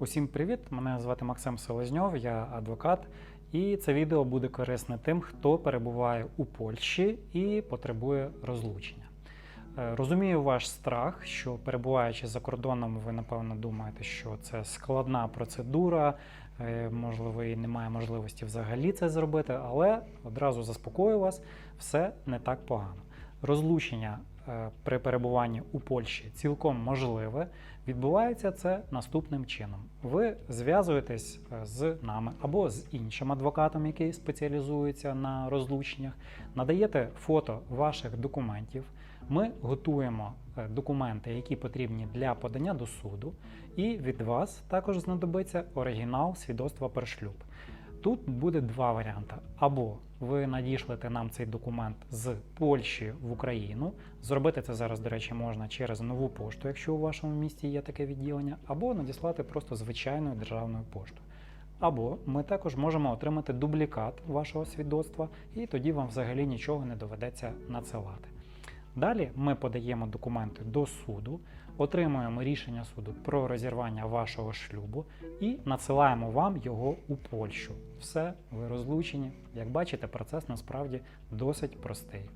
Усім привіт! Мене звати Максим Селезньов, я адвокат, і це відео буде корисне тим, хто перебуває у Польщі і потребує розлучення. Е, Розумію ваш страх, що перебуваючи за кордоном, ви напевно думаєте, що це складна процедура, е, можливо, і немає можливості взагалі це зробити, але одразу заспокою вас, все не так погано. Розлучення при перебуванні у Польщі цілком можливе. Відбувається це наступним чином: ви зв'язуєтесь е, з нами або з іншим адвокатом, який спеціалізується на розлученнях, надаєте фото ваших документів. Ми готуємо е, документи, які потрібні для подання до суду, і від вас також знадобиться оригінал свідоцтва про шлюб. Тут буде два варіанти: або ви надішлете нам цей документ з Польщі в Україну. Зробити це зараз, до речі, можна через нову пошту, якщо у вашому місті є таке відділення, або надіслати просто звичайною державною поштою. Або ми також можемо отримати дублікат вашого свідоцтва, і тоді вам взагалі нічого не доведеться надсилати. Далі ми подаємо документи до суду, отримуємо рішення суду про розірвання вашого шлюбу і надсилаємо вам його у Польщу. Все, ви розлучені. Як бачите, процес насправді досить простий.